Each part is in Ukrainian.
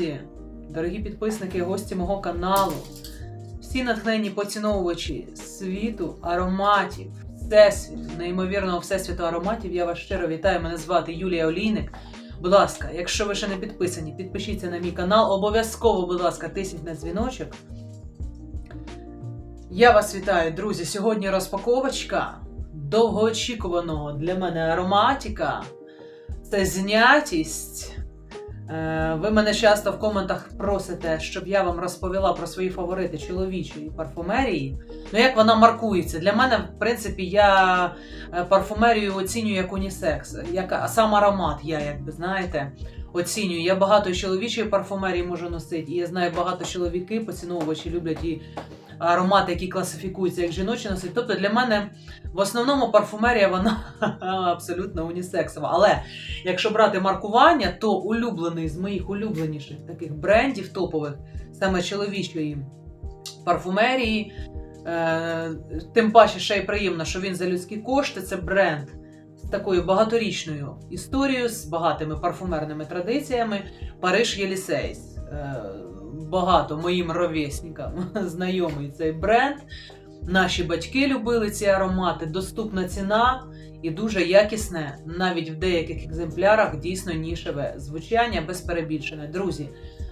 Друзі, дорогі підписники гості мого каналу, всі натхненні поціновувачі світу, ароматів, всесвіту, неймовірного всесвіту ароматів, я вас щиро вітаю. Мене звати Юлія Олійник. Будь ласка, якщо ви ще не підписані, підпишіться на мій канал. Обов'язково, будь ласка, тисніть на дзвіночок. Я вас вітаю, друзі. Сьогодні розпаковочка довгоочікуваного для мене ароматика. Це знятість. Е, Ви мене часто в коментах просите, щоб я вам розповіла про свої фаворити чоловічої парфумерії. Ну, як вона маркується? Для мене, в принципі, я е, парфумерію оцінюю як унісекс, як сам аромат, я, якби знаєте, оцінюю. Я багато чоловічої парфумерії можу носити, і я знаю, багато чоловіки, поціновувачі люблять і аромати, які класифікуються як жіночі носить. Тобто для мене в основному парфумерія вона абсолютно унісексова. Але якщо брати маркування, то улюблений з моїх улюбленіших таких брендів топових, саме чоловічої парфумерії. Е, тим паче ще й приємно, що він за людські кошти. Це бренд з такою багаторічною історією, з багатими парфумерними традиціями. Париж Єлісейс. Багато моїм ровесникам знайомий цей бренд. Наші батьки любили ці аромати, доступна ціна і дуже якісне, навіть в деяких екземплярах дійсно нішеве звучання без перебільшення. Друзі,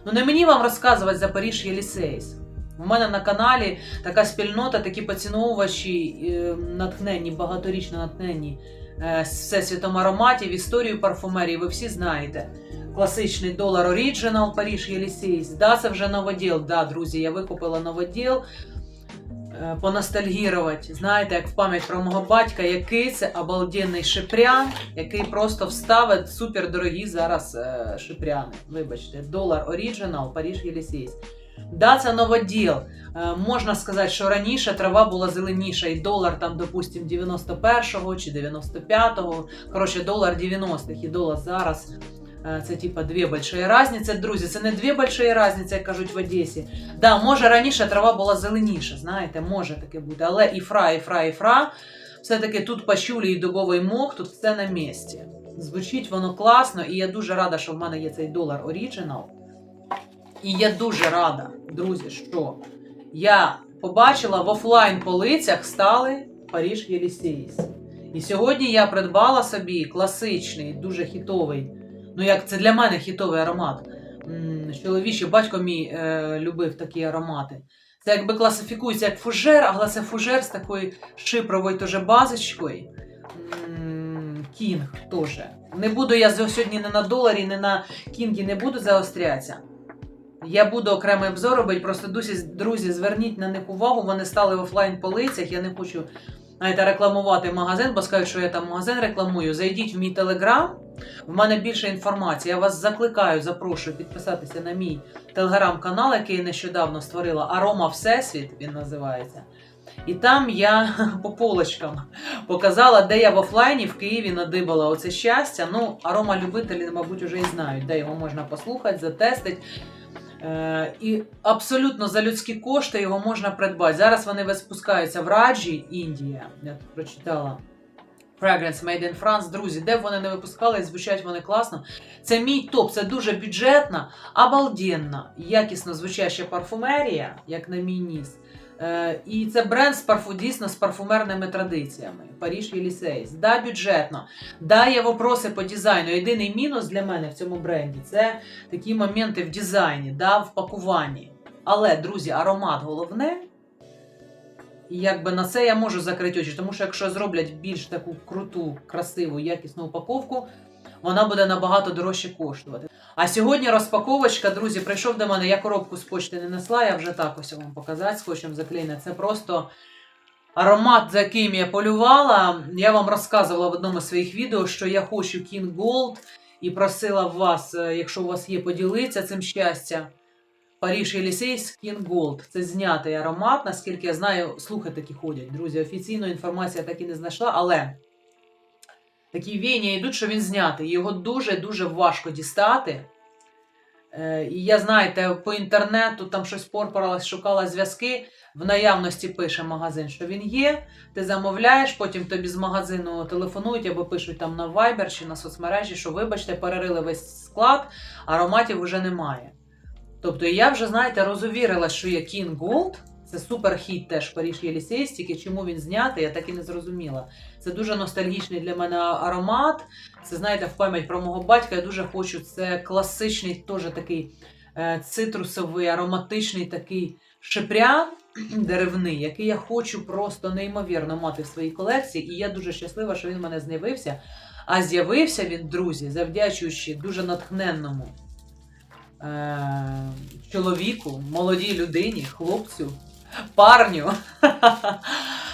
ну не мені вам розказувати за Париж Єлісейс. У мене на каналі така спільнота, такі поціновувачі, е, натхненні, багаторічно натхненні е, всесвітом ароматів, історію парфумерії, ви всі знаєте. Класичний долар Оріджинал Париж Єлісейс. Да, це вже новоділ. Да, друзі, я викупила новоділ. Е, Поностальгірувати, знаєте, як в пам'ять про мого батька, який це обалденний шипрян, який просто вставить супердорогі зараз е, шипряни. Вибачте, долар Оріджинал, Париж Єлісейс. Да, це новоділ. Е, можна сказати, що раніше трава була зеленіша, і долар там, допустим, 91-го чи 95-го. Коротше, долар 90-х і долар зараз. Е, Це типа дві большої різниці. Друзі, це не дві большої різниці, як кажуть в Одесі. Да, може раніше трава була зеленіша, знаєте, може таке бути. Але і фра, і фра, і фра. Все-таки тут пачулі і дубовий мох, тут все на місці. Звучить воно класно, і я дуже рада, що в мене є цей долар Original. І я дуже рада, друзі, що я побачила в офлайн полицях стали Париж Єлісейс. І сьогодні я придбала собі класичний, дуже хітовий, ну як це для мене хітовий аромат. М, Чоловічий батько мій е, любив такі аромати. Це якби класифікується як фужер, але це фужер з такою шипровою теж базочкою. Кінг теж. Не буду я сьогодні не на доларі, не на кінгі не буду заострятися. Я буду окремий обзор робити, просто дусі, друзі, зверніть на них увагу, вони стали в офлайн полицях. Я не хочу знаєте, рекламувати магазин, бо скажуть, що я там магазин рекламую. Зайдіть в мій телеграм, в мене більше інформації. Я вас закликаю, запрошую підписатися на мій телеграм-канал, який я нещодавно створила. Арома Всесвіт він називається. І там я по полочкам показала, де я в офлайні в Києві надибала оце щастя. Ну, арома любителі, мабуть, вже і знають, де його можна послухати, затестити. Е, і абсолютно за людські кошти його можна придбати. Зараз вони спускаються в Раджі, Індія. Я тут прочитала. Fragrance Made in France, друзі, де б вони не випускали, звучать вони класно. Це мій топ, це дуже бюджетна, обалденна, якісно звучаща парфумерія, як на мій ніс. Е, і це бренд з парфу, дійсно з парфумерними традиціями. Париж Єлісейс. Да, бюджетно. Да, є вопроси по дизайну. Єдиний мінус для мене в цьому бренді це такі моменти в дизайні, да, в пакуванні. Але, друзі, аромат головне. І якби на це я можу закрити очі, тому що якщо зроблять більш таку круту, красиву, якісну упаковку, вона буде набагато дорожче коштувати. А сьогодні розпаковочка, друзі, прийшов до мене, я коробку з почти не несла, я вже так ось вам показати скотчем заклеєна. Це просто аромат, за яким я полювала. Я вам розказувала в одному з своїх відео, що я хочу King Gold і просила вас, е, якщо у вас є, поділитися цим щастя. Париж Єлісейс King Gold. Це знятий аромат, наскільки я знаю, слухи такі ходять. Друзі, офіційної інформації я так і не знайшла, але такі війні йдуть, що він знятий. Його дуже-дуже важко дістати. Е, І я, знаєте, по інтернету там щось порпоралась, шукала зв'язки. В наявності пише магазин, що він є. Ти замовляєш, потім тобі з магазину телефонують або пишуть там на Viber чи на соцмережі, що вибачте, перерили весь склад, ароматів вже немає. Тобто я вже, знаєте, розувірила, що є King Gold. Це суперхіт теж Паріж Єлісейсь, тільки чому він знятий, я так і не зрозуміла. Це дуже ностальгічний для мене аромат. Це, знаєте, в пам'ять про мого батька. Я дуже хочу. Це класичний, теж такий е, цитрусовий, ароматичний такий шипрян деревний, який я хочу просто неймовірно мати в своїй колекції. І я дуже щаслива, що він в мене з'явився. А з'явився він, друзі, завдячуючи дуже натхненному е- чоловіку, молодій людині, хлопцю, парню.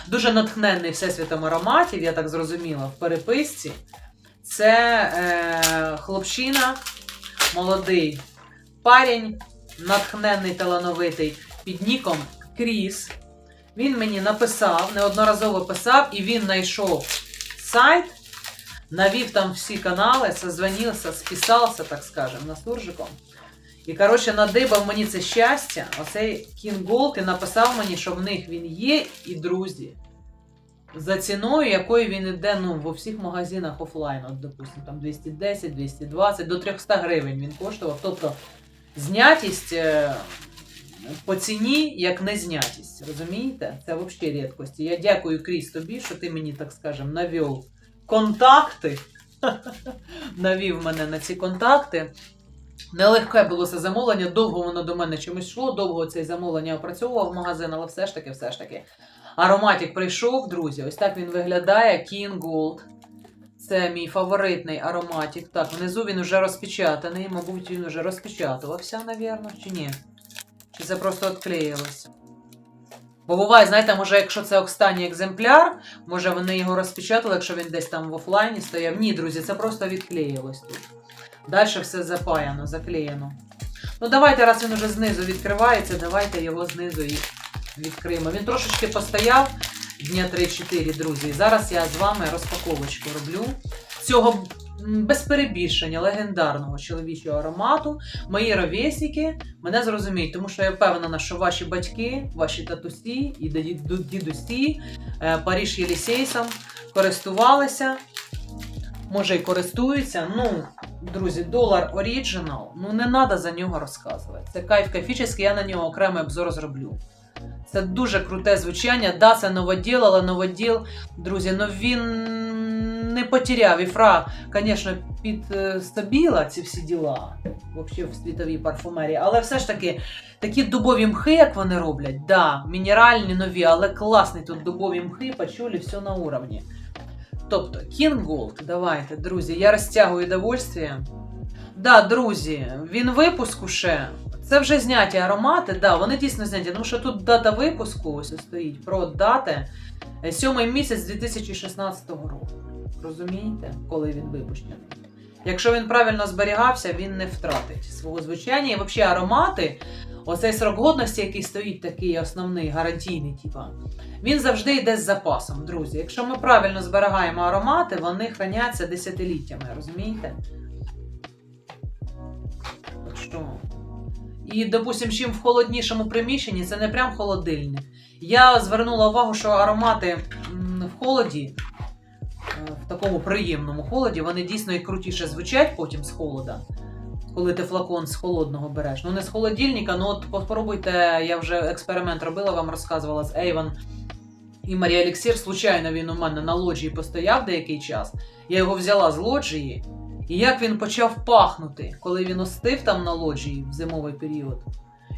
Дуже натхненний всесвітом ароматів, я так зрозуміла, в переписці. Це е- хлопчина, молодий парень, натхненний, талановитий, під ніком Кріс. Він мені написав, неодноразово писав, і він знайшов сайт, навів там всі канали, созвонився, списався, так скажем, на суржиком. І, коротше, надибав мені це щастя, оцей King Gold, і написав мені, що в них він є, і друзі. За ціною, якою він іде ну, в всіх магазинах офлайн, от, допустимо, там 210, 220, до 300 гривень він коштував. Тобто знятість е, по ціні, як не знятість. Розумієте? Це взагалі рідкості. Я дякую, Кріс, тобі, що ти мені, так скажем, навів контакти. Навів мене на ці контакти. Нелегке було це замовлення, довго воно до мене чимось йшло, довго це замовлення опрацьовував магазин, але все ж таки, все ж таки. Ароматик прийшов, друзі. Ось так він виглядає. King Gold. Це мій фаворитний ароматик. Так, внизу він вже розпечатаний. Мабуть, він вже розпечатувався, навірно, чи ні? Чи це просто відклеїлося? Бо буває, знаєте, може, якщо це останній екземпляр, може вони його розпечатали, якщо він десь там в офлайні стояв. Ні, друзі, це просто відклеїлось тут. Далі все запаяно, заклеєно. Ну, давайте, раз він уже знизу відкривається, давайте його знизу і відкриємо. Він трошечки постояв дня 3-4, друзі. Зараз я з вами розпаковочку роблю цього без перебільшення легендарного чоловічого аромату. Мої ровесники мене зрозуміють, тому що я впевнена, що ваші батьки, ваші татусі і дідусі е, Паріж Єлісейсом користувалися. Може, і користуються. Ну, друзі, долар оріджинал, ну не треба за нього розказувати. Це кайф кайфічний, я на нього окремий обзор зроблю. Це дуже круте звучання. Да, це новоділ, але новоділ, друзі, ну він не потеряв. І фра, звісно, підстабіла ці всі діла взагалі в світовій парфумерії. Але все ж таки, такі дубові мхи, як вони роблять, да, мінеральні нові, але класні тут дубові мхи, почули, все на уровні. Тобто, King Gold, давайте, друзі, я розтягую довольствие. Да, друзі, він випуску ще. Це вже зняті аромати, да, вони дійсно зняті. Тому що тут дата випуску ось стоїть про дати. Е, Сьомий місяць 2016 року. Розумієте, коли він випущений? Якщо він правильно зберігався, він не втратить свого звучання. І взагалі аромати, оцей срок годності, який стоїть такий основний, гарантійний, типа, він завжди йде з запасом, друзі. Якщо ми правильно зберігаємо аромати, вони храняться десятиліттями, розумієте? Так що. І, допустим, чим в холоднішому приміщенні, це не прям холодильник. Я звернула увагу, що аромати в холоді, е, в такому приємному холоді, вони дійсно і крутіше звучать потім з холода. Коли ти флакон з холодного береш. Ну, не з холодильника, ну от попробуйте, я вже експеримент робила, вам розказувала з Avon і Марія Еліксір. Случайно він у мене на лоджії постояв деякий час. Я його взяла з лоджії, і як він почав пахнути, коли він остив там на лоджії в зимовий період.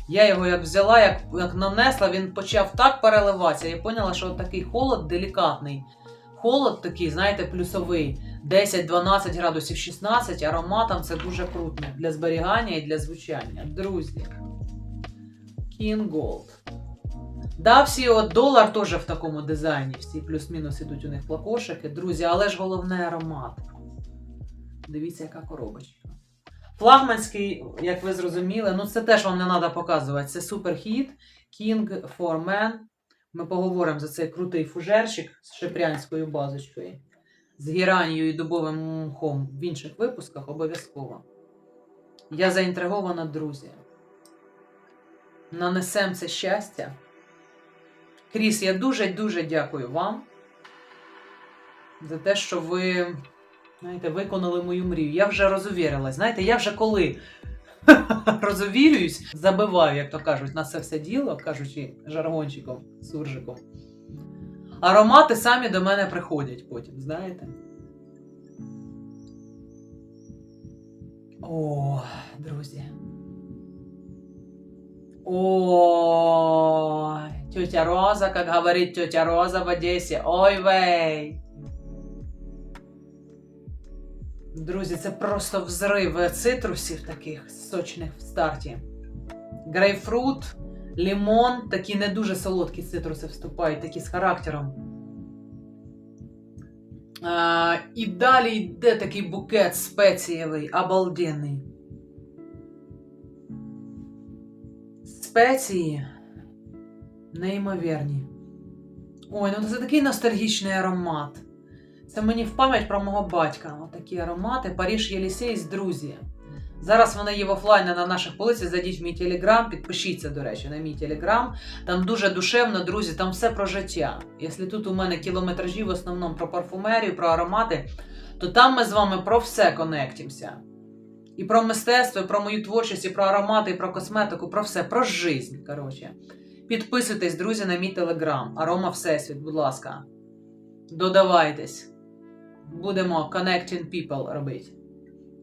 Я його як взяла, як, як нанесла, він почав так переливатися. Я поняла, що такий холод делікатний. Холод такий, знаєте, плюсовий. 10-12 градусів 16 ароматом це дуже круто для зберігання і для звучання. Друзі. King Gold. Да, всі от долар теж в такому дизайні. Всі плюс-мінус ідуть у них флакошики. Друзі, але ж головне аромат. Дивіться, яка коробочка. Флагманський, як ви зрозуміли, ну це теж вам не треба показувати. Це суперхіт King for Men. Ми поговоримо за цей крутий фужерчик з шипрянською базочкою, з геранією і дубовим мхом в інших випусках обов'язково. Я заінтригована, друзі. Нанесем це щастя. Кріс, я дуже-дуже дякую вам за те, що ви знаєте, виконали мою мрію. Я вже розувірилась. Знаєте, я вже коли розовірююсь, забиваю, як то кажуть, на це все діло, кажучи жаргончиком, суржиком. Аромати самі до мене приходять потім, знаєте? О, друзі. О, тетя Роза, как говорит тетя Роза в Одесі. Ой вей. Друзі, це просто взрив цитрусів таких сочних в старті. Грейпфрут, лимон, такі не дуже солодкі цитруси вступають, такі з характером. А, і далі йде такий букет спецієвий, обалденний. Спеції неймовірні. Ой, ну це такий ностальгічний аромат. Це мені в пам'ять про мого батька. Отакі аромати. Паріж Єлісей з друзі. Зараз вони є в офлайні на наших полицях. Зайдіть в мій телеграм, підпишіться, до речі, на мій телеграм. Там дуже душевно, друзі, там все про життя. Якщо тут у мене кілометражі в основному про парфумерію, про аромати, то там ми з вами про все конектимося. І про мистецтво, і про мою творчість, і про аромати, і про косметику, про все, про жизнь. Коротше. Підписуйтесь, друзі, на мій телеграм. Арома Всесвіт, будь ласка. Додавайтесь. Будемо Connecting People робити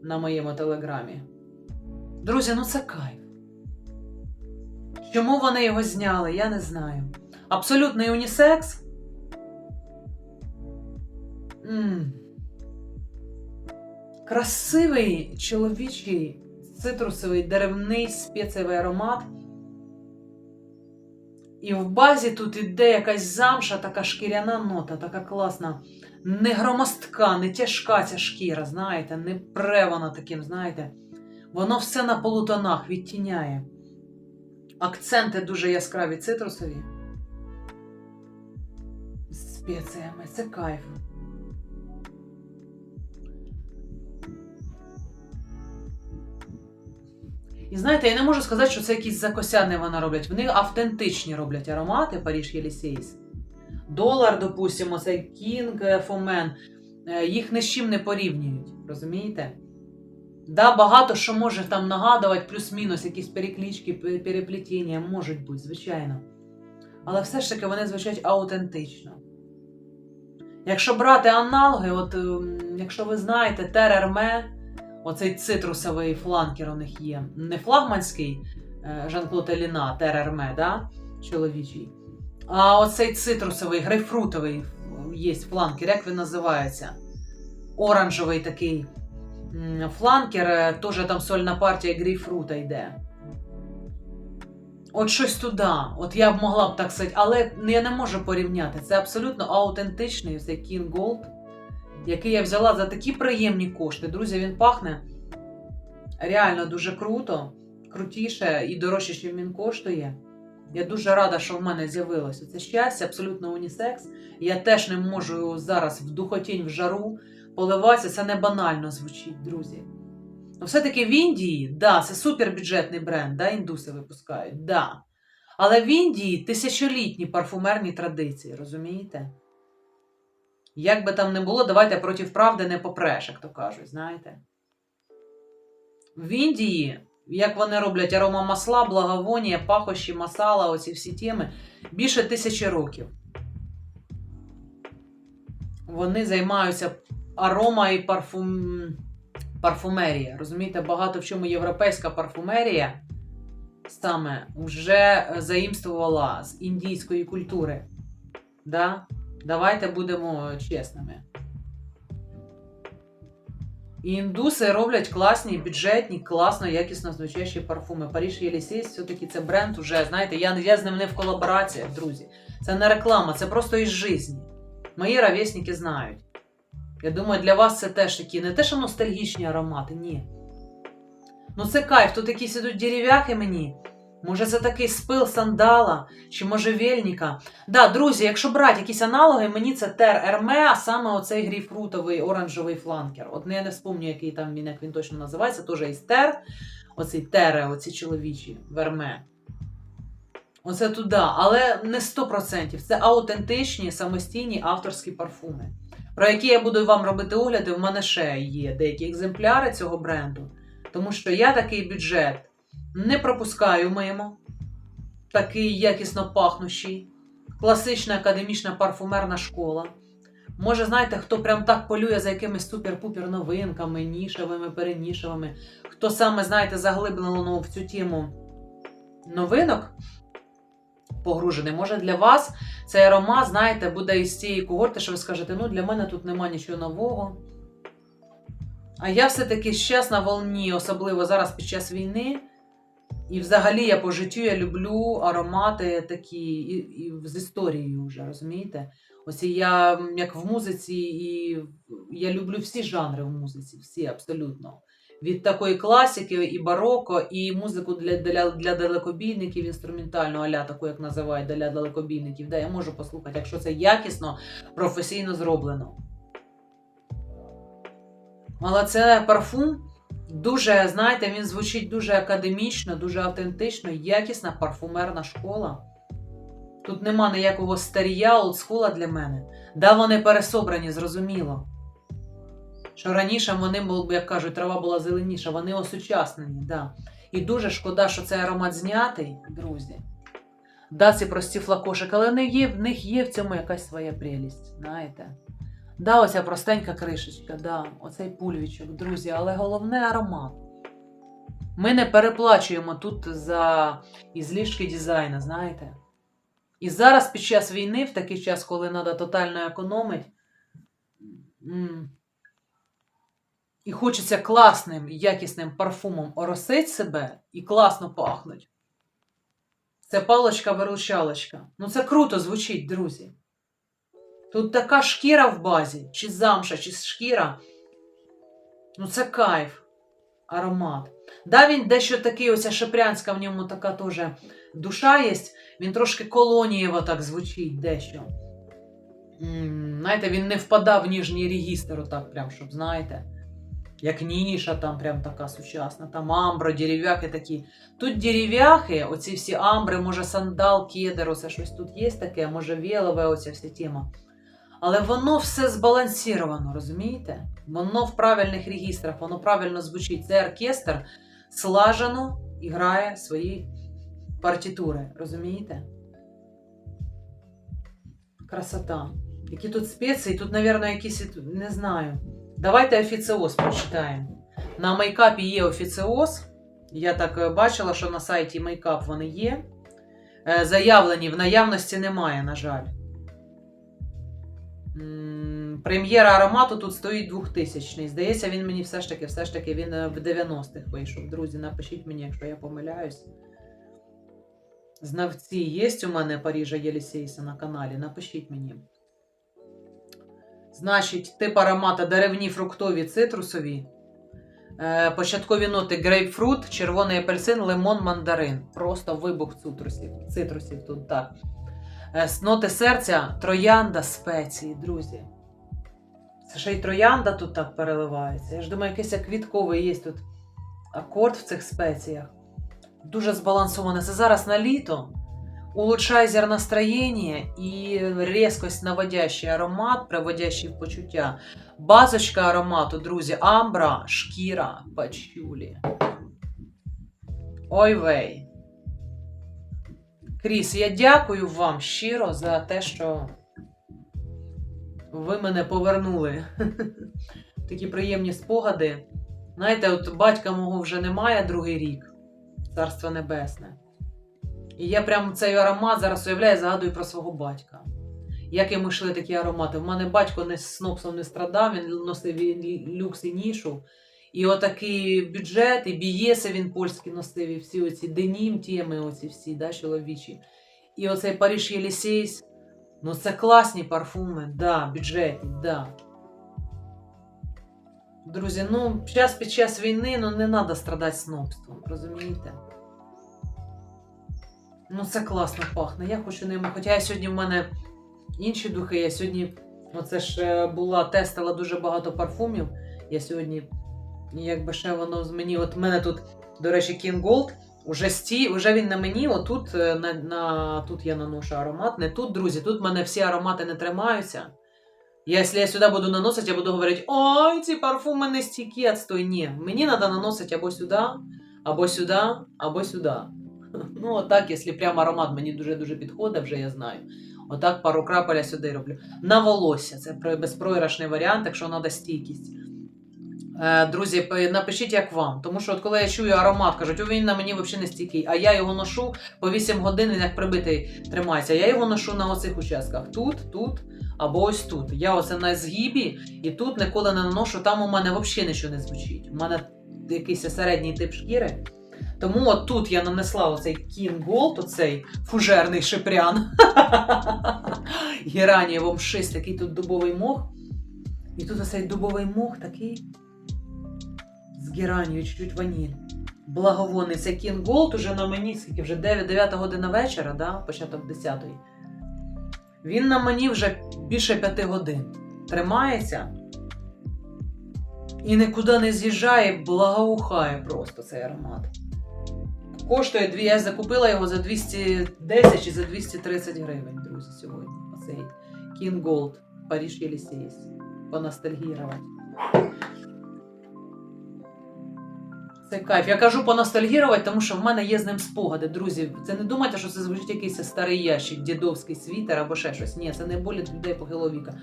на моєму телеграмі. Друзі, ну це кайф. Чому вони його зняли, я не знаю. Абсолютний унісекс. м Красивий чоловічий цитрусовий деревний спецієвий аромат. І в базі тут іде якась замша, така шкіряна нота, така класна. Не громоздка, не тяжка ця шкіра, знаєте, не пре вона таким, знаєте. Воно все на полутонах відтіняє. Акценти дуже яскраві цитрусові. З спеціями, це кайф. І знаєте, я не можу сказати, що це якісь закосяни вона роблять. Вони автентичні роблять аромати Паріж Єлісейс. Долар, допустимо, цей Кінг Фомен. Їх ні з чим не порівнюють. Розумієте? Да, багато що може там нагадувати, плюс-мінус, якісь переклічки, переплетіння, можуть бути, звичайно. Але все ж таки вони звучать аутентично. Якщо брати аналоги, от ем, якщо ви знаєте, Терерме, оцей цитрусовий фланкер у них є. Не флагманський е, Жан-Клод Еліна, Терерме, да? чоловічий. А оцей цитрусовий, грейпфрутовий є фланкер, як він називається? Оранжевий такий фланкер, е, теж там сольна партія грейпфрута йде. От щось туди. От я б могла б так сказати, але я не можу порівняти. Це абсолютно аутентичний цей King Gold, який я взяла за такі приємні кошти. Друзі, він пахне реально дуже круто, крутіше і дорожче, ніж він коштує. Я дуже рада, що в мене з'явилося це щастя, абсолютно унісекс. Я теж не можу зараз в духотінь, в жару поливатися. Це не банально звучить, друзі. Ну, все-таки в Індії, да, це супербюджетний бренд, да, індуси випускають, да. Але в Індії тисячолітні парфумерні традиції, розумієте? Як би там не було, давайте проти правди не попреш, як то кажуть, знаєте. В Індії, як вони роблять арома масла, благовонія, пахощі, масала, оці всі теми, більше тисячі років. Вони займаються арома і парфум... парфумерія. Розумієте, багато в чому європейська парфумерія саме вже заімствувала з індійської культури. Да? Давайте будемо чесними. І індуси роблять класні, бюджетні, класно, якісно звучащі парфуми. Паріж Єлісей, все-таки це бренд уже, знаєте, я, я з ним не в колабораціях, друзі. Це не реклама, це просто із житті. Мої ровесники знають. Я думаю, для вас це теж такі, не те, що ностальгічні аромати, ні. Ну це кайф, тут якісь ідуть дерев'яхи мені. Може, це такий спил сандала, чи може вельніка. Да, друзі, якщо брати якісь аналоги, мені це тер Ерме, а саме оцей грейпфрутовий оранжевий фланкер. От я не спомню, який там він, як він точно називається, теж із тер. Оцей тере, оці чоловічі верме. Оце туди. Але не 100%. Це аутентичні, самостійні авторські парфуми, про які я буду вам робити огляди. В мене ще є деякі екземпляри цього бренду. Тому що я такий бюджет не пропускаю мимо, такий якісно пахнущий, класична академічна парфумерна школа. Може, знаєте, хто прям так полює за якимись супер-пупер новинками, нішевими, перенішевими, хто саме, знаєте, заглиблено в цю тему новинок погружений. Може для вас цей аромат, знаєте, буде із цієї когорти, що ви скажете, ну для мене тут нема нічого нового. А я все-таки зараз на волні, особливо зараз під час війни. І взагалі я по життю я люблю аромати такі і, і з історією вже, розумієте? Ось я як в музиці, і я люблю всі жанри в музиці, всі абсолютно. Від такої класики і бароко, і музику для, для, для далекобійників, інструментальну, аля таку, як називають для далекобійників. Да, я можу послухати, якщо це якісно, професійно зроблено. Але це парфум дуже, знаєте, він звучить дуже академічно, дуже автентично, якісна парфумерна школа. Тут нема ніякого старія, олдскула для мене. Да, вони пересобрані, зрозуміло. Що раніше вони, як кажуть, трава була зеленіша, вони осучаснені, да. І дуже шкода, що цей аромат знятий, друзі. Да, ці прості флакошики, але в них є в цьому якась своя прелість, знаєте. Да, оця простенька кришечка, да, оцей пульвічок, друзі, але головне аромат. Ми не переплачуємо тут за ізлішки дизайну, знаєте. І зараз під час війни, в такий час, коли треба тотально економити, і хочеться класним, якісним парфумом оросить себе і класно пахнуть. Це палочка-виручалочка. Ну це круто звучить, друзі. Тут така шкіра в базі, чи замша, чи шкіра. Ну, це кайф, аромат. Да, він дещо такий, оця шепрянська в ньому така теж душа є. Він трошки колонієво так звучить дещо. Знаєте, він не впадав в ніжній регістр, отак, прям, щоб, знаєте, як ніша там прям така сучасна, там амбра, дерев'яхи такі. Тут дерев'яхи, оці всі амбри, може сандал, кедр, оце щось тут є таке, може велове, оця вся тема. Але воно все збалансіровано, розумієте? Воно в правильних регістрах, воно правильно звучить. Цей оркестр слажено і грає свої партитури, розумієте? Красота. Які тут спеції, тут, мабуть, якісь, не знаю. Давайте офіціоз прочитаємо. На мейкапі є офіціоз. Я так е, бачила, що на сайті мейкап вони є. Е, Заявлені в наявності немає, на жаль. Прем'єра аромату тут стоїть 2000 Здається, він мені все ж таки, все ж таки він е, в 90-х вийшов. Друзі, напишіть мені, якщо я помиляюсь. Знавці є у мене Парижа Єлісейса на каналі. Напишіть мені. Значить, тип аромата деревні, фруктові, цитрусові. Е, початкові ноти грейпфрут, червоний апельсин, лимон, мандарин. Просто вибух цитрусів. Цитрусів тут так. Е, с- ноти серця, троянда, спеції, друзі. Це ще й троянда тут так переливається. Я ж думаю, якийсь квітковий є тут акорд в цих спеціях. Дуже збалансоване. Це зараз на літо. Улучшайзер настроєння і різкость наводящий аромат, приводящий в почуття. Базочка аромату, друзі, амбра, шкіра, пачулі. Ой вей. Кріс, я дякую вам щиро за те, що ви мене повернули. Такі приємні спогади. Знаєте, от батька мого вже немає другий рік. Царство Небесне. І я прям цей аромат зараз уявляю, згадую про свого батька. Як йому йшли такі аромати. В мене батько не снопсом не страдав, він носив люкс і нішу. І отакий бюджет, і бієси він польські носив, і всі оці денім теми, оці всі, да, чоловічі. І оцей Париж Єлісейс. Ну це класні парфуми, да, бюджетні, да. Друзі, ну, час під час війни ну, не треба страдати снобством, розумієте? Ну, це класно пахне. Я хочу ними. Хоча я сьогодні в мене інші духи. Я сьогодні, оце ж е, була, тестила дуже багато парфумів. Я сьогодні, якби ще воно з мені, от мене тут, до речі, King Gold, уже сті, уже він на мені, отут, е, на, на, тут я наношу аромат. Не тут, друзі, тут в мене всі аромати не тримаються. Якщо я сюди буду наносити, я буду говорити, ой, ці парфуми не стійкі, отстой. Ні, мені треба наносити або сюди, або сюди, або сюди. Ну, отак, якщо прямо аромат мені дуже-дуже підходить, вже я знаю. Отак пару крапель я сюди роблю. На волосся. Це про- безпроіграшний варіант, якщо треба стійкість. Е, Друзі, напишіть, як вам. Тому що от коли я чую аромат, кажуть, о, він на мені взагалі не стійкий, а я його ношу по 8 годин, він як прибитий тримається. Я його ношу на оцих участках. Тут, тут або ось тут. Я оце на згибі і тут ніколи не наношу, там у мене взагалі нічого не звучить. У мене якийсь середній тип шкіри. Тому от тут я нанесла оцей King Gold, оцей фужерний шипрян. Геранієвом 6, такий тут дубовий мох. І тут оцей дубовий мох такий з геранією, чуть-чуть ваніль. Благовонний. Це King Gold уже на мені, скільки вже 9, 9 година вечора, да? початок 10. -ї. Він на мені вже більше 5 годин. Тримається і нікуди не з'їжджає, благоухає просто цей аромат. Коштує. Я закупила його за 210 чи за 230 гривень, друзі, сьогодні. Оцей King Gold Париж Єлісейс. Поностальгірувати. Це кайф. Я кажу поностальгірувати, тому що в мене є з ним спогади. Друзі, це не думайте, що це звучить якийсь старий ящик, дідовський світер або ще щось. Ні, це не болі людей похилого віка.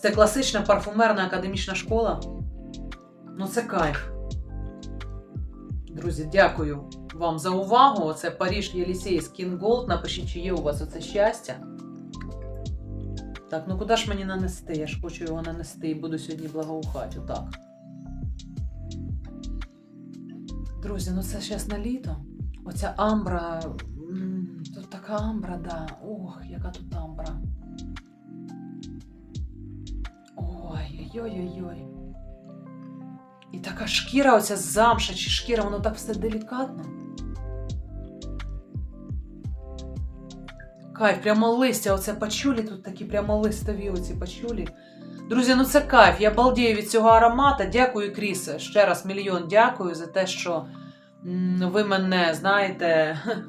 Це класична парфумерна академічна школа. Ну, це кайф. Друзі, дякую вам за увагу. Це Париж Єлісей Skin Gold. Напишіть, чи є у вас оце щастя. Так, ну куди ж мені нанести? Я ж хочу його нанести і буду сьогодні благоухати. Отак. Друзі, ну це зараз на літо. Оця амбра. Тут така амбра, да. Ох, яка тут амбра. Ой-ой-ой-ой. І така шкіра, оця замша чи шкіра, воно так все делікатно. Кайф, прямо листя, оце пачулі, тут такі прямо листові оці пачулі. Друзі, ну це кайф. Я балдію від цього аромата. Дякую, Крісе. Ще раз мільйон дякую за те, що ви мене, знаєте,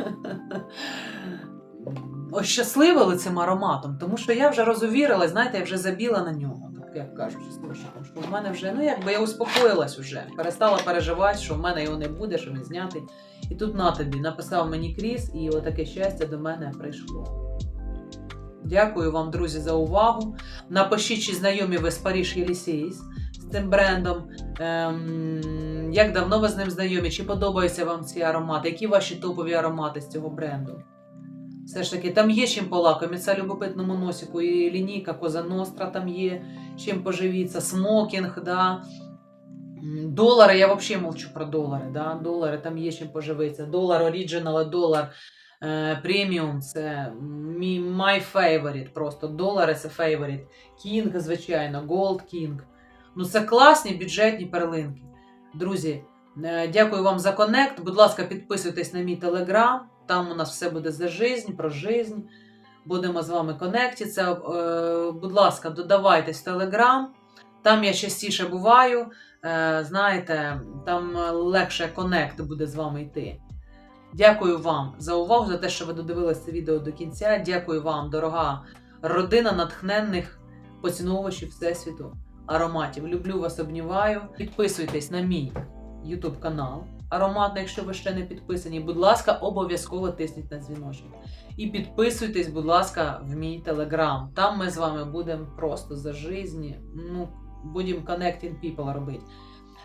ощасливили цим ароматом, тому що я вже розувірилась, знаєте, я вже забіла на нього, так як кажуть істочником, що в мене вже, ну якби я успокоїлась вже, перестала переживати, що в мене його не буде, що він знятий. І тут на тобі написав мені Кріс, і отаке щастя до мене прийшло. Дякую вам, друзі, за увагу. Напишіть, чи знайомі ви з Париж Єлісейс з цим брендом. Ем, як давно ви з ним знайомі? Чи подобаються вам ці аромати? Які ваші топові аромати з цього бренду? Все ж таки, там є чим полакомитися любопитному носику, і лінійка Коза Ностра там є, чим поживіться, смокінг, да. Долари, я взагалі мовчу про долари. Да? Долари, там є чим поживитися. Долар оріджинал, долар преміум це мій my favorite. Просто долари це favorite. King, звичайно, Gold King. Ну, це класні бюджетні перлинки. Друзі, е, дякую вам за коннект. Будь ласка, підписуйтесь на мій телеграм. Там у нас все буде за жизнь, про жизнь. Будемо з вами конектитися. Е, Будь ласка, додавайтесь в телеграм. Там я частіше буваю. Е, Знаєте, там е, легше коннект буде з вами йти. Дякую вам за увагу, за те, що ви додивилися це відео до кінця. Дякую вам, дорога родина натхненних поціновувачів Всесвіту ароматів. Люблю вас, обнімаю. Підписуйтесь на мій YouTube канал Ароматно, якщо ви ще не підписані. Будь ласка, обов'язково тисніть на дзвіночок. І підписуйтесь, будь ласка, в мій телеграм. Там ми з вами будемо просто за жизні. Ну, будемо connecting people робити.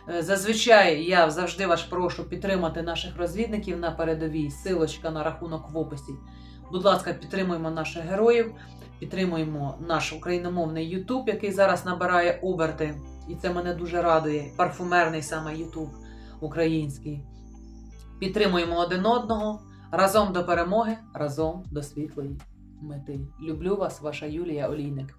Е, Зазвичай я завжди вас прошу підтримати наших розвідників на передовій. Силочка на рахунок в описі. Будь ласка, підтримуємо наших героїв, підтримуємо наш україномовний YouTube, який зараз набирає оберти. І це мене дуже радує. Парфумерний саме YouTube український. Підтримуємо один одного. Разом до перемоги, разом до світлої мети. Люблю вас, ваша Юлія Олійник.